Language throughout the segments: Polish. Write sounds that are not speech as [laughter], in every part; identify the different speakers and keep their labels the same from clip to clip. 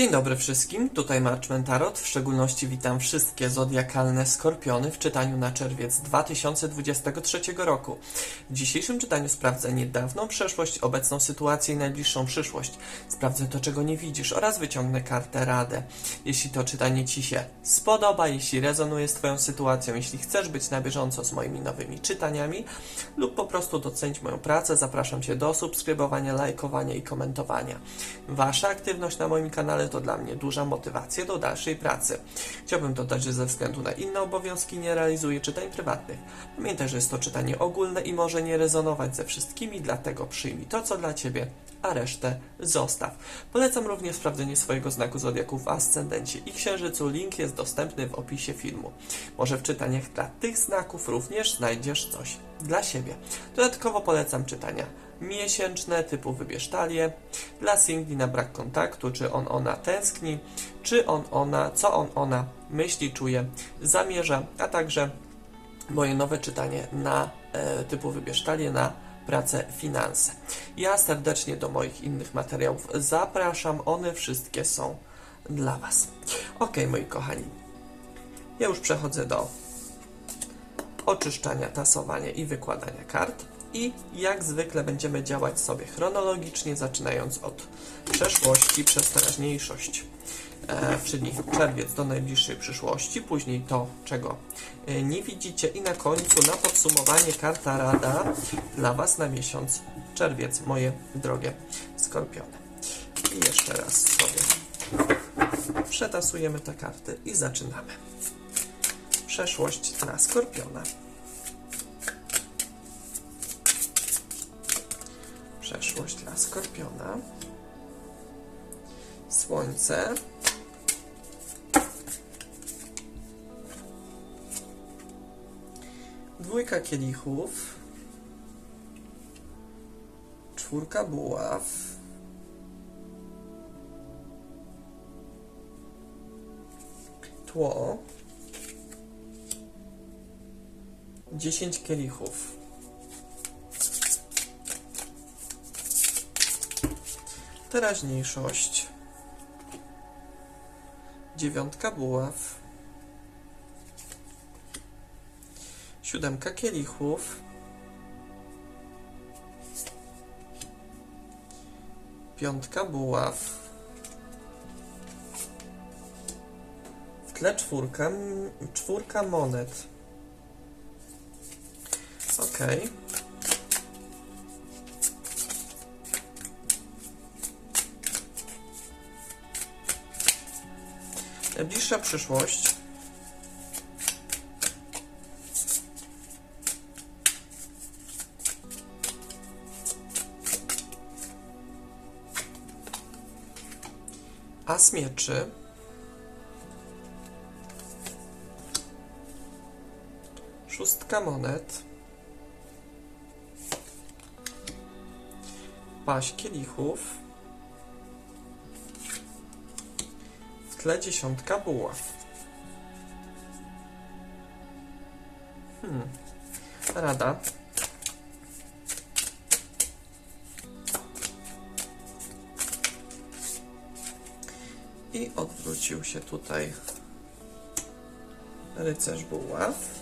Speaker 1: Dzień dobry wszystkim, tutaj Marczmen Tarot. W szczególności witam wszystkie zodiakalne skorpiony w czytaniu na czerwiec 2023 roku. W dzisiejszym czytaniu sprawdzę niedawną przeszłość, obecną sytuację i najbliższą przyszłość. Sprawdzę to, czego nie widzisz oraz wyciągnę kartę Radę. Jeśli to czytanie Ci się spodoba, jeśli rezonuje z Twoją sytuacją, jeśli chcesz być na bieżąco z moimi nowymi czytaniami lub po prostu docenić moją pracę, zapraszam Cię do subskrybowania, lajkowania i komentowania. Wasza aktywność na moim kanale to dla mnie duża motywacja do dalszej pracy. Chciałbym dodać, że ze względu na inne obowiązki nie realizuję czytań prywatnych. Pamiętaj, że jest to czytanie ogólne i może nie rezonować ze wszystkimi, dlatego przyjmij to, co dla Ciebie, a resztę zostaw. Polecam również sprawdzenie swojego znaku zodiaku w ascendencie i księżycu. Link jest dostępny w opisie filmu. Może w czytaniach dla tych znaków również znajdziesz coś dla siebie. Dodatkowo polecam czytania miesięczne typu wybierz talię, dla singli na brak kontaktu, czy on ona tęskni, czy on ona, co on ona myśli, czuje, zamierza, a także moje nowe czytanie na e, typu wybierz talię na pracę finanse. Ja serdecznie do moich innych materiałów zapraszam, one wszystkie są dla Was. Ok, moi kochani, ja już przechodzę do oczyszczania, tasowania i wykładania kart. I jak zwykle będziemy działać sobie chronologicznie, zaczynając od przeszłości przez teraźniejszość, e, czyli czerwiec do najbliższej przyszłości, później to, czego e, nie widzicie i na końcu na podsumowanie karta rada dla Was na miesiąc czerwiec, moje drogie skorpiony. I jeszcze raz sobie przetasujemy te karty i zaczynamy. Przeszłość dla skorpiona. Przeszłość dla skorpiona. Słońce. Dwójka kielichów. Czwórka buław. Tło. Dziesięć kielichów. Teraźniejszość. Dziewiątka buław. Siódemka kielichów. Piątka buław. W tle czwórka, czwórka monet. Okej. Najbliższa przyszłość. As mieczy. Szóstka monet. Paź kielichów. Tle dziesiątka buław. Hmm. Rada. I odwrócił się tutaj rycerz buław.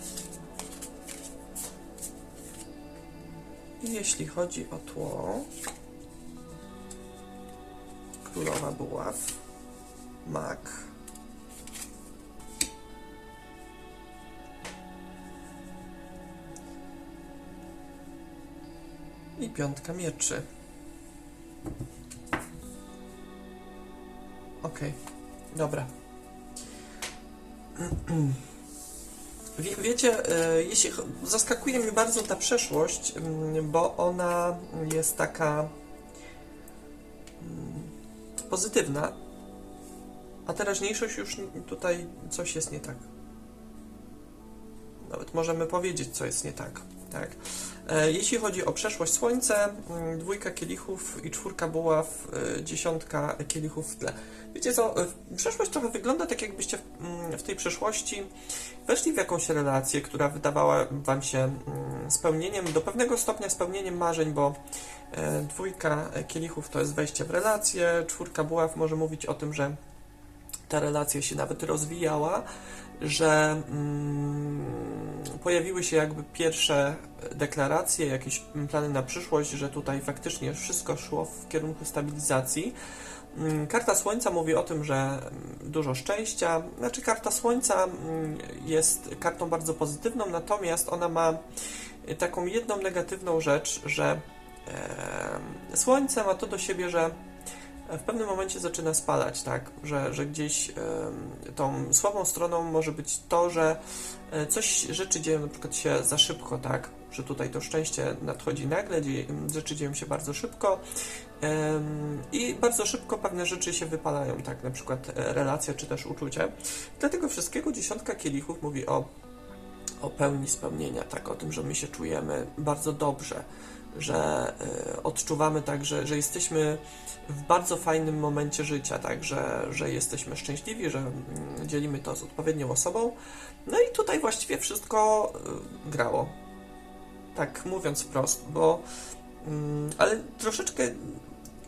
Speaker 1: I jeśli chodzi o tło, królowa buław, mak, i piątka mieczy. Okej, dobra. [clears throat] Wie, wiecie, e, jeśli zaskakuje mnie bardzo ta przeszłość, mm, bo ona jest taka mm, pozytywna, a teraźniejszość już tutaj coś jest nie tak. Nawet możemy powiedzieć, co jest nie tak. tak. E, Jeśli chodzi o przeszłość Słońce, mm, dwójka kielichów i czwórka buław, e, dziesiątka kielichów w tle. Wiecie co, e, przeszłość trochę wygląda tak, jakbyście w, mm, w tej przeszłości weszli w jakąś relację, która wydawała Wam się mm, spełnieniem, do pewnego stopnia spełnieniem marzeń, bo dwójka kielichów to jest wejście w relację, czwórka buław może mówić o tym, że ta relacja się nawet rozwijała, że mm, pojawiły się jakby pierwsze deklaracje, jakieś plany na przyszłość, że tutaj faktycznie wszystko szło w kierunku stabilizacji. Mm, Karta Słońca mówi o tym, że mm, dużo szczęścia. Znaczy, karta Słońca mm, jest kartą bardzo pozytywną, natomiast ona ma taką jedną negatywną rzecz, że Słońce ma to do siebie, że w pewnym momencie zaczyna spalać, tak, że, że gdzieś tą słabą stroną może być to, że e, coś rzeczy dzieją na przykład się za szybko, tak, że tutaj to szczęście nadchodzi nagle, rzeczy dzieją się bardzo szybko i bardzo szybko pewne rzeczy się wypalają, tak, na przykład e, relacja czy też uczucie. Dlatego wszystkiego dziesiątka kielichów mówi o, o pełni spełnienia, tak, o tym, że my się czujemy bardzo dobrze, że e, odczuwamy tak, że, że jesteśmy w bardzo fajnym momencie życia, tak, że, że jesteśmy szczęśliwi, że mm, dzielimy to z odpowiednią osobą. No i tutaj właściwie wszystko e, grało. Tak mówiąc wprost, bo mm, ale troszeczkę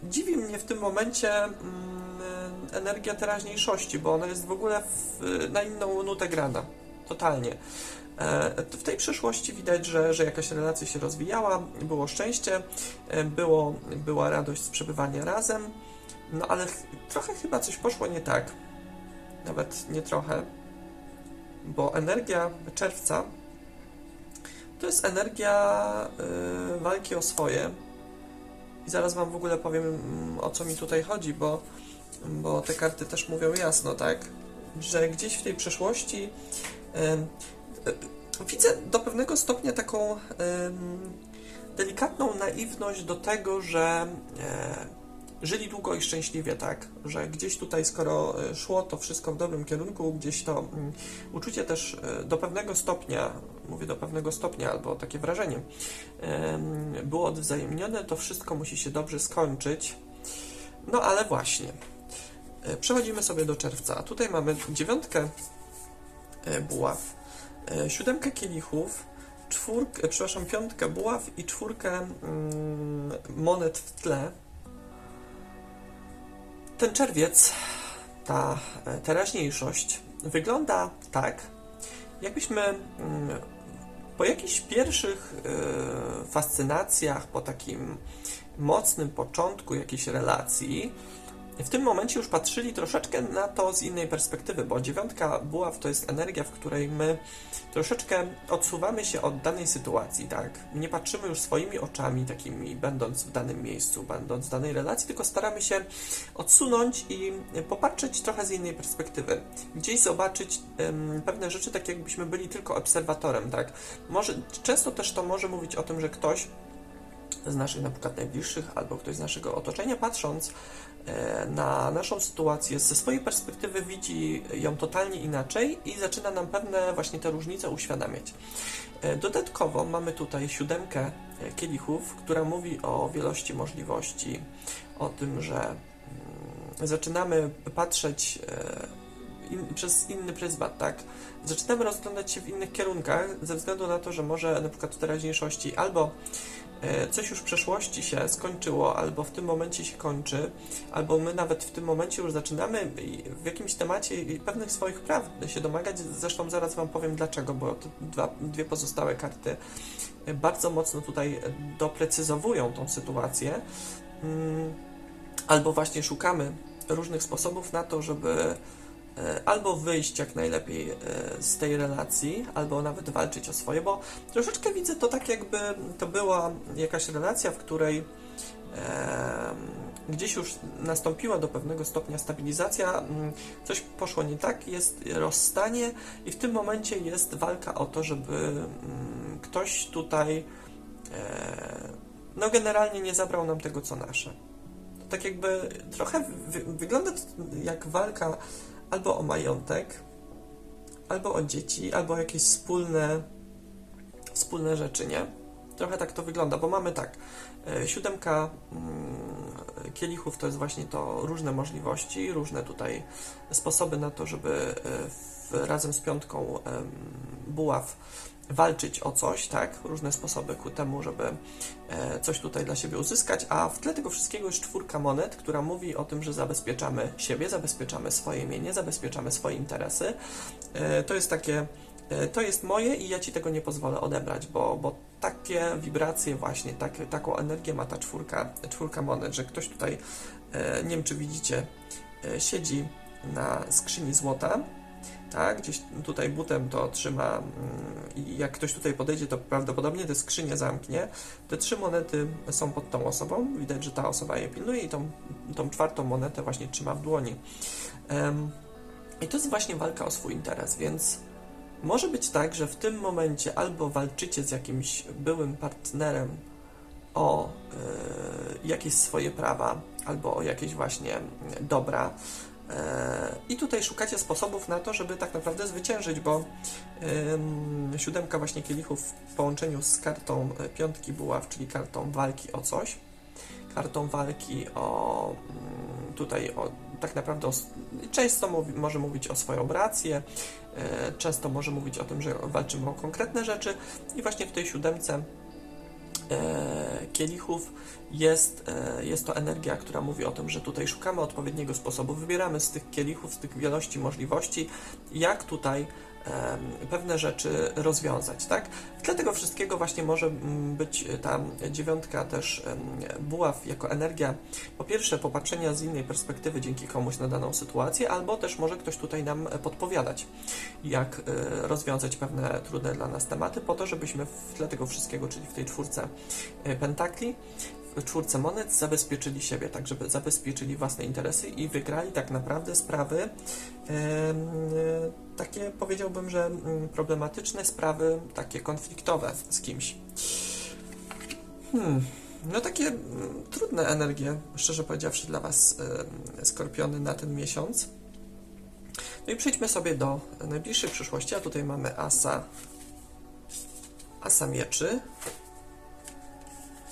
Speaker 1: dziwi mnie w tym momencie mm, energia teraźniejszości, bo ona jest w ogóle w, na inną nutę grana. Totalnie. E, W tej przeszłości widać, że, że jakaś relacja się rozwijała, było szczęście, e, było, była radość z przebywania razem, no ale ch- trochę chyba coś poszło nie tak. Nawet nie trochę, bo energia czerwca to jest energia y, walki o swoje. I zaraz Wam w ogóle powiem o co mi tutaj chodzi, bo, bo te karty też mówią jasno, tak? Że gdzieś w tej przeszłości widzę do pewnego stopnia taką delikatną naiwność do tego, że e, żyli długo i szczęśliwie, tak? Że gdzieś tutaj, skoro e, szło to wszystko w dobrym kierunku, gdzieś to mm, uczucie też e, do pewnego stopnia, mówię do pewnego stopnia, albo takie wrażenie, było odwzajemnione, to wszystko musi się dobrze skończyć. No ale właśnie. E, Przechodzimy sobie do czerwca. Tutaj mamy dziewiątkę e, buław, e, siódemkę kielichów, czwórkę, przepraszam, piątkę buław i czwórkę mm, monet w tle. Ten czerwiec, ta e, teraźniejszość wygląda tak, jakbyśmy mm, po jakichś pierwszych e, fascynacjach, po takim mocnym początku jakiejś relacji, w tym momencie już patrzyli troszeczkę na to z innej perspektywy, bo dziewiątka buław to jest energia, w której my troszeczkę odsuwamy się od danej sytuacji, tak? Nie patrzymy już swoimi oczami, takimi będąc w danym miejscu, będąc w danej relacji, tylko staramy się odsunąć i popatrzeć trochę z innej perspektywy. Gdzieś zobaczyć pewne rzeczy, tak jakbyśmy byli tylko obserwatorem, tak? Może, często też to może mówić o tym, że ktoś z naszych na przykład najbliższych albo ktoś z naszego otoczenia, patrząc na naszą sytuację ze swojej perspektywy widzi ją totalnie inaczej i zaczyna nam pewne właśnie te różnice uświadamiać. E, Dodatkowo mamy tutaj siódemkę e, kielichów, która mówi o wielości możliwości, o tym, że mm, zaczynamy patrzeć e, in, przez inny pryzmat, tak? Zaczynamy rozglądać się w innych kierunkach, ze względu na to, że może na przykład w teraźniejszości albo e, coś już w przeszłości się skończyło, albo w tym momencie się kończy, albo my nawet w tym momencie już zaczynamy w jakimś temacie pewnych swoich praw się domagać. Zresztą zaraz Wam powiem dlaczego, bo dwa, dwie pozostałe karty e, bardzo mocno tutaj doprecyzowują tą sytuację. Mm, Albo właśnie szukamy różnych sposobów na to, żeby albo wyjść jak najlepiej e, z tej relacji, albo nawet walczyć o swoje, bo troszeczkę widzę to tak, jakby to była jakaś relacja, w której gdzieś już nastąpiła do pewnego stopnia stabilizacja, mm, coś poszło nie tak, jest rozstanie i w tym momencie jest walka o to, żeby mm, ktoś tutaj e, no generalnie nie zabrał nam tego, co nasze. Tak jakby trochę wy, wygląda jak walka albo o majątek, albo o dzieci, albo o jakieś wspólne, wspólne rzeczy, nie? Trochę tak to wygląda, bo mamy tak, e, siódemka mm, kielichów to jest właśnie to różne możliwości, różne tutaj sposoby na to, żeby e, w, razem z piątką buław walczyć o coś, tak? Różne sposoby ku temu, żeby e, coś tutaj dla siebie uzyskać, a w tle tego wszystkiego jest czwórka monet, która mówi o tym, że zabezpieczamy siebie, zabezpieczamy swoje imienie, zabezpieczamy swoje interesy. E, to jest takie, e, to jest moje i ja ci tego nie pozwolę odebrać, bo, bo takie wibracje właśnie, tak, taką energię ma ta czwórka, czwórka monet, że ktoś tutaj, nie wiem czy widzicie, siedzi na skrzyni złota, tak, gdzieś tutaj butem to trzyma mm, i jak ktoś tutaj podejdzie, to prawdopodobnie te skrzynie zamknie. Te trzy monety są pod tą osobą, widać, że ta osoba je pilnuje i tą, tą czwartą monetę właśnie trzyma w dłoni. I to jest właśnie walka o swój interes, więc może być tak, że w tym momencie albo walczycie z jakimś byłym partnerem o y, jakieś swoje prawa, albo o jakieś właśnie dobra, E, I tutaj szukacie sposobów na to, żeby tak naprawdę zwyciężyć, bo siódemka właśnie kielichów w połączeniu z kartą e, piątki buław, czyli kartą walki o coś, kartą walki o mm, tutaj o tak naprawdę o, często mówi, może mówić o swoją rację, e, często może mówić o tym, że walczymy o konkretne rzeczy. I właśnie w tej siódemce kielichów jest, e, jest to energia, która mówi o tym, że tutaj szukamy odpowiedniego sposobu, wybieramy z tych kielichów, z tych wielości możliwości, jak tutaj pewne rzeczy rozwiązać, tak? Tle tego wszystkiego właśnie może mm, być ta dziewiątka też buław jako energia, po pierwsze popatrzenia z innej perspektywy dzięki komuś na daną sytuację, albo też może ktoś tutaj nam podpowiadać, jak e, rozwiązać pewne trudne dla nas tematy, po to, żebyśmy w tle tego wszystkiego, czyli w tej czwórce e, pentakli, w czwórce monet zabezpieczyli siebie, tak żeby zabezpieczyli własne interesy i wygrali tak naprawdę sprawy em, takie powiedziałbym, że mm, problematyczne sprawy, takie konfliktowe z kimś. Hmm. No takie mm, trudne energie, szczerze powiedziawszy, dla Was, skorpiony, na ten miesiąc. No i przejdźmy sobie do najbliższej przyszłości, a tutaj mamy asa, asa mieczy,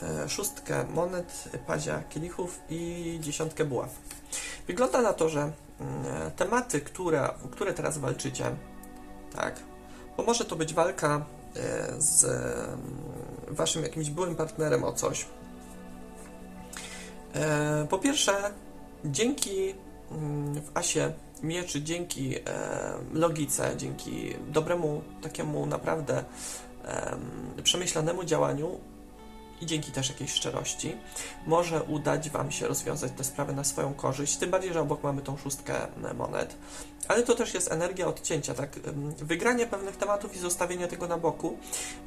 Speaker 1: e, szóstkę monet, pazia kielichów i dziesiątkę buław. Wygląda na to, że tematy, które, które teraz walczycie, tak, bo może to być walka e, z mm, waszym jakimś byłym partnerem o coś. E, Po pierwsze, dzięki mm, w asie mieczy, dzięki e, logice, dzięki dobremu, takiemu naprawdę em, przemyślanemu działaniu i dzięki też jakiejś szczerości może udać Wam się rozwiązać te sprawy na swoją korzyść, tym bardziej, że obok mamy tą szóstkę monet. Ale to też jest energia odcięcia, tak? Ym, Wygranie pewnych tematów i zostawienie tego na boku.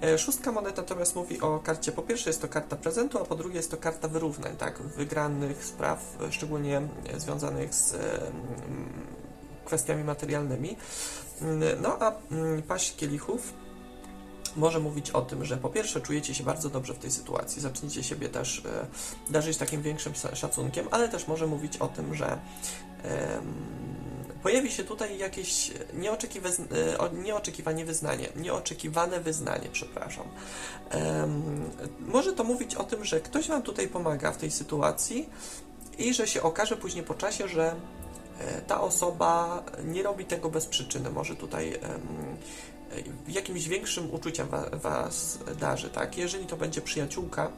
Speaker 1: E, Szóstka monet natomiast mówi o karcie, po pierwsze jest to karta prezentu, a po drugie jest to karta wyrównań, tak? Wygranych spraw, e, szczególnie e, związanych z kwestiami materialnymi. Mm, No a mm, paść kielichów może mówić o tym, że po pierwsze czujecie się bardzo dobrze w tej sytuacji, zaczniecie siebie też e, darzyć takim większym szacunkiem, ale też może mówić o tym, że em, pojawi się tutaj jakieś e, nieoczekiwanie wyznanie, nieoczekiwane wyznanie, przepraszam. Może to mówić o tym, że ktoś Wam tutaj pomaga w tej sytuacji i że się okaże później po czasie, że e, ta osoba nie robi tego bez przyczyny. Może tutaj em, jakimś większym uczuciem wa, Was darzy, tak? Jeżeli to będzie przyjaciółka,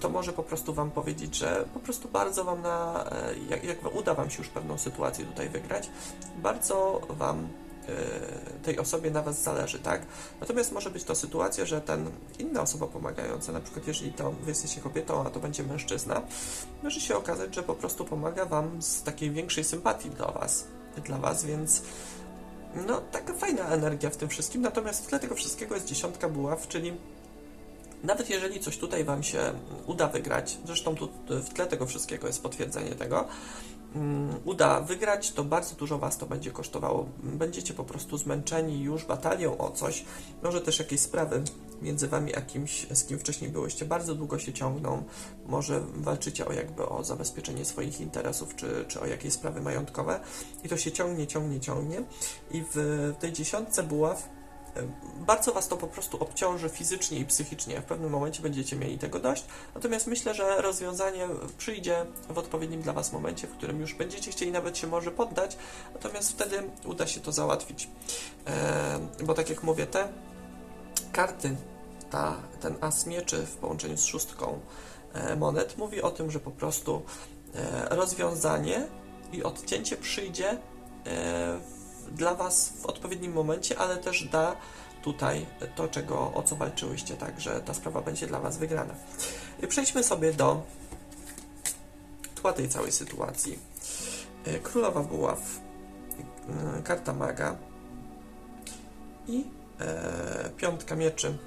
Speaker 1: to może po prostu Wam powiedzieć, że po prostu bardzo Wam na, e, jak, jak uda Wam się już pewną sytuację tutaj wygrać, bardzo Wam e, tej osobie na Was zależy, tak? Natomiast może być to sytuacja, że ten inna osoba pomagająca, na przykład jeżeli to Wy jesteście kobietą, a to będzie mężczyzna, może się okazać, że po prostu pomaga Wam z takiej większej sympatii dla Was, dla Was, więc no, taka fajna energia w tym wszystkim, natomiast w tle tego wszystkiego jest dziesiątka buław, czyli nawet jeżeli coś tutaj Wam się uda wygrać, zresztą tu w tle tego wszystkiego jest potwierdzenie tego, uda wygrać, to bardzo dużo Was to będzie kosztowało. Będziecie po prostu zmęczeni już batalią o coś, może też jakieś sprawy między Wami a kimś, z kim wcześniej byłyście, bardzo długo się ciągną, może walczycie o jakby o zabezpieczenie swoich interesów, czy, czy o jakieś sprawy majątkowe. I to się ciągnie, ciągnie, ciągnie. I w tej dziesiątce buław bardzo Was to po prostu obciąży fizycznie i psychicznie. W pewnym momencie będziecie mieli tego dość. Natomiast myślę, że rozwiązanie przyjdzie w odpowiednim dla Was momencie, w którym już będziecie chcieli nawet się może poddać. Natomiast wtedy uda się to załatwić. E, bo tak jak mówię, te karty, ta, ten as mieczy w połączeniu z szóstką e, monet mówi o tym, że po prostu e, rozwiązanie i odcięcie przyjdzie w- dla Was w odpowiednim momencie, ale też da tutaj to, czego, o co walczyłyście, tak, że ta sprawa będzie dla Was wygrana. I Przejdźmy sobie do tła tej całej sytuacji. E, Królowa Buław, e, karta maga i e, piątka mieczy.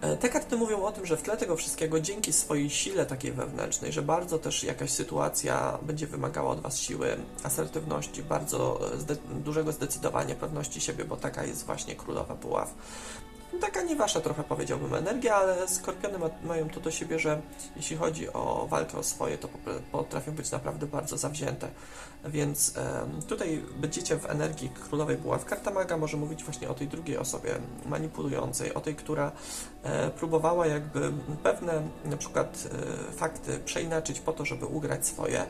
Speaker 1: E, Te karty mówią o tym, że w tle tego wszystkiego, dzięki swojej sile takiej wewnętrznej, że bardzo też jakaś sytuacja będzie wymagała od Was siły, asertywności, bardzo e, zde dużego zdecydowania, pewności siebie, bo taka jest właśnie królowa buław. Taka nie wasza trochę powiedziałbym energia, ale skorpiony ma, mają to do siebie, że jeśli chodzi o walkę o swoje, to potrafią być naprawdę bardzo zawzięte. Więc em, tutaj będziecie w energii królowej buław. Karta maga może mówić właśnie o tej drugiej osobie manipulującej, o tej, która e, próbowała jakby pewne na przykład e, fakty przeinaczyć po to, żeby ugrać swoje.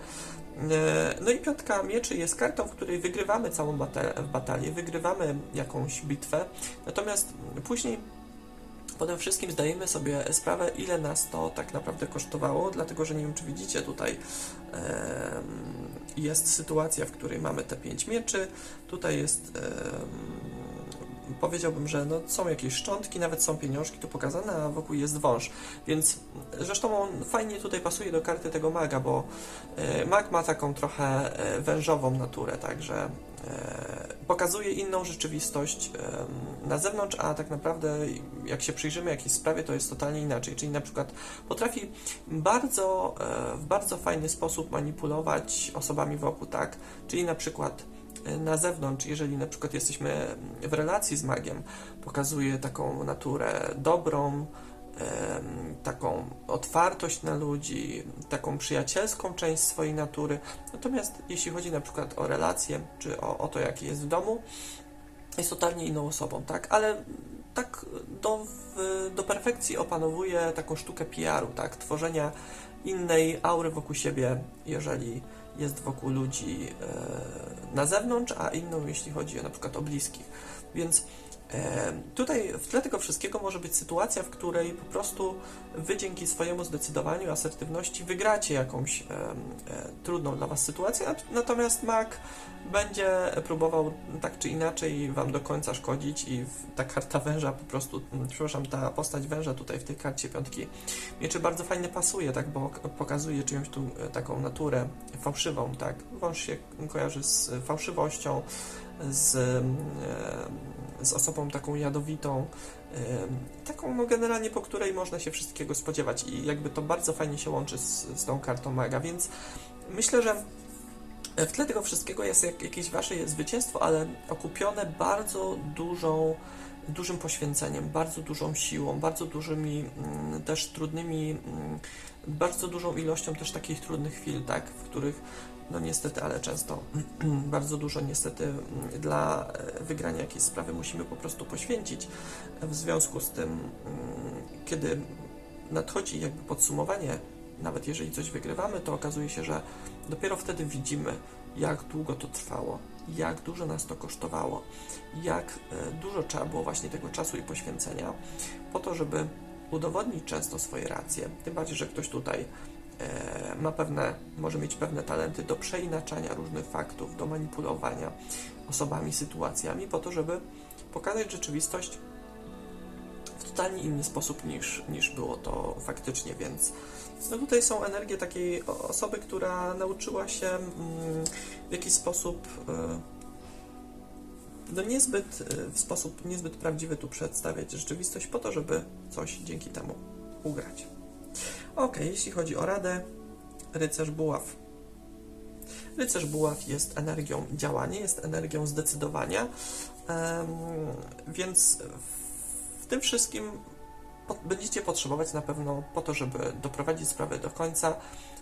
Speaker 1: E, No i piątka mieczy jest kartą, w której wygrywamy całą bata- batalię, wygrywamy jakąś bitwę, natomiast później Potem wszystkim zdajemy sobie sprawę, ile nas to tak naprawdę kosztowało, dlatego że nie wiem, czy widzicie tutaj jest sytuacja, w której mamy te pięć mieczy, tutaj jest powiedziałbym, że no, są jakieś szczątki, nawet są pieniążki tu pokazane, a wokół jest wąż, więc zresztą on fajnie tutaj pasuje do karty tego maga, bo e, mag ma taką trochę e, wężową naturę, także e, pokazuje inną rzeczywistość na zewnątrz, a tak naprawdę jak się przyjrzymy jakiejś sprawie, to jest totalnie inaczej. Czyli na przykład potrafi bardzo, w bardzo fajny sposób manipulować osobami wokół, tak? Czyli na przykład na zewnątrz, jeżeli na przykład jesteśmy w relacji z magiem, pokazuje taką naturę dobrą, taką otwartość na ludzi, taką przyjacielską część swojej natury. Natomiast jeśli chodzi na przykład o relacje, czy o, o to, jaki jest w domu, jest totalnie inną osobą, tak? Ale tak do, do perfekcji opanowuje taką sztukę PR-u, tak? Tworzenia innej aury wokół siebie, jeżeli jest wokół ludzi e, na zewnątrz, a inną, jeśli chodzi na przykład o bliskich. Więc tutaj w tle tego wszystkiego może być sytuacja, w której po prostu wy dzięki swojemu zdecydowaniu, asertywności wygracie jakąś e, e, trudną dla was sytuację, nat- natomiast mag będzie próbował tak czy inaczej wam do końca szkodzić i ta karta węża po prostu, mm, przepraszam, ta postać węża tutaj w tej karcie piątki mieczy bardzo fajnie pasuje, tak, bo pokazuje czyjąś tu e, taką naturę fałszywą, tak. Wąż się kojarzy z fałszywością, z, e, z osobą taką jadowitą, taką no generalnie po której można się wszystkiego spodziewać i jakby to bardzo fajnie się łączy z, z tą kartą maga, więc myślę, że w tle tego wszystkiego jest jak, jakieś wasze zwycięstwo, ale okupione bardzo dużą, dużym poświęceniem, bardzo dużą siłą, bardzo dużymi mm, też trudnymi, mm, bardzo dużą ilością też takich trudnych chwil, tak, w których no niestety, ale często [clears throat] bardzo dużo niestety mm, dla e, wygrania jakiejś sprawy musimy po prostu poświęcić. W związku z tym, mm, kiedy nadchodzi jakby podsumowanie, nawet jeżeli coś wygrywamy, to okazuje się, że dopiero wtedy widzimy, jak długo to trwało, jak dużo nas to kosztowało, jak e, dużo trzeba było właśnie tego czasu i poświęcenia po to, żeby udowodnić często swoje racje. Tym bardziej, że ktoś tutaj ma pewne, może mieć pewne talenty do przeinaczania różnych faktów, do manipulowania osobami, sytuacjami, po to, żeby pokazać rzeczywistość w totalnie inny sposób niż, niż było to faktycznie, więc no tutaj są energie takiej osoby, która nauczyła się mm, w jakiś sposób e, no niezbyt, e, w sposób niezbyt prawdziwy tu przedstawiać rzeczywistość po to, żeby coś dzięki temu ugrać. Ok, jeśli chodzi o radę, rycerz buław. Rycerz buław jest energią działania, jest energią zdecydowania, więc w, tym wszystkim będziecie potrzebować na pewno po to, żeby doprowadzić sprawę do końca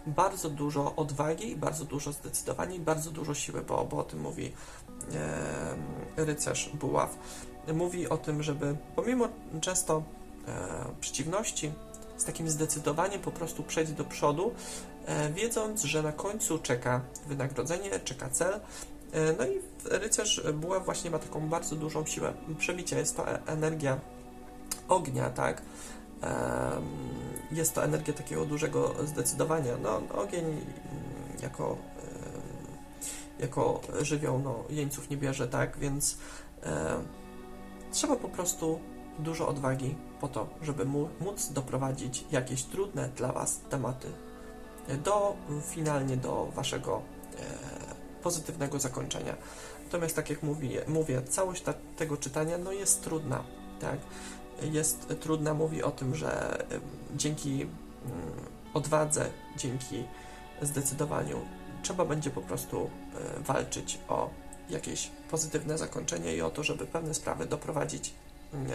Speaker 1: bardzo dużo odwagi, bardzo dużo zdecydowania i bardzo dużo siły, bo, bo o tym mówi e, rycerz Buław. Mówi o tym, żeby pomimo często e, przeciwności, z takim zdecydowaniem po prostu przejść do przodu, e, wiedząc, że na końcu czeka wynagrodzenie, czeka cel. E, no i rycerz Buław właśnie ma taką bardzo dużą siłę przebicia. Jest to e- energia ognia, tak? Jest to energia takiego dużego zdecydowania. No, ogień mm, jako, jako żywioł no, jeńców nie bierze, tak? Więc trzeba po prostu dużo odwagi po to, żeby móc doprowadzić jakieś trudne dla Was tematy do finalnie do Waszego e, pozytywnego zakończenia. Natomiast tak jak mówię, mówię całość ta, tego czytania no jest trudna, tak? Jest trudna, mówi o tym, że em, dzięki mm, odwadze, dzięki zdecydowaniu trzeba będzie po prostu e, walczyć o jakieś pozytywne zakończenie i o to, żeby pewne sprawy doprowadzić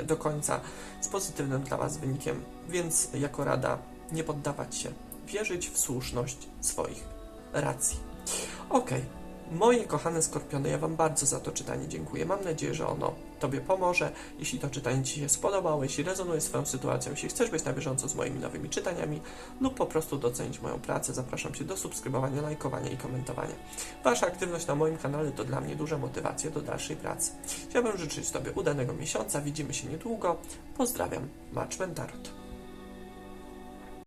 Speaker 1: do końca z pozytywnym dla Was wynikiem. Więc jako rada nie poddawać się, wierzyć w słuszność swoich racji. Okej, moje kochane skorpiony, ja Wam bardzo za to czytanie dziękuję. Mam nadzieję, że ono Tobie pomoże. Jeśli to czytanie Ci się spodobało, jeśli rezonuje z Twoją sytuacją, jeśli chcesz być na bieżąco z moimi nowymi czytaniami lub po prostu docenić moją pracę, zapraszam Cię do subskrybowania, lajkowania i komentowania. Wasza aktywność na moim kanale to dla mnie duża motywacja do dalszej pracy. Chciałbym życzyć Tobie udanego miesiąca, widzimy się niedługo. Pozdrawiam, Matchman Tarot.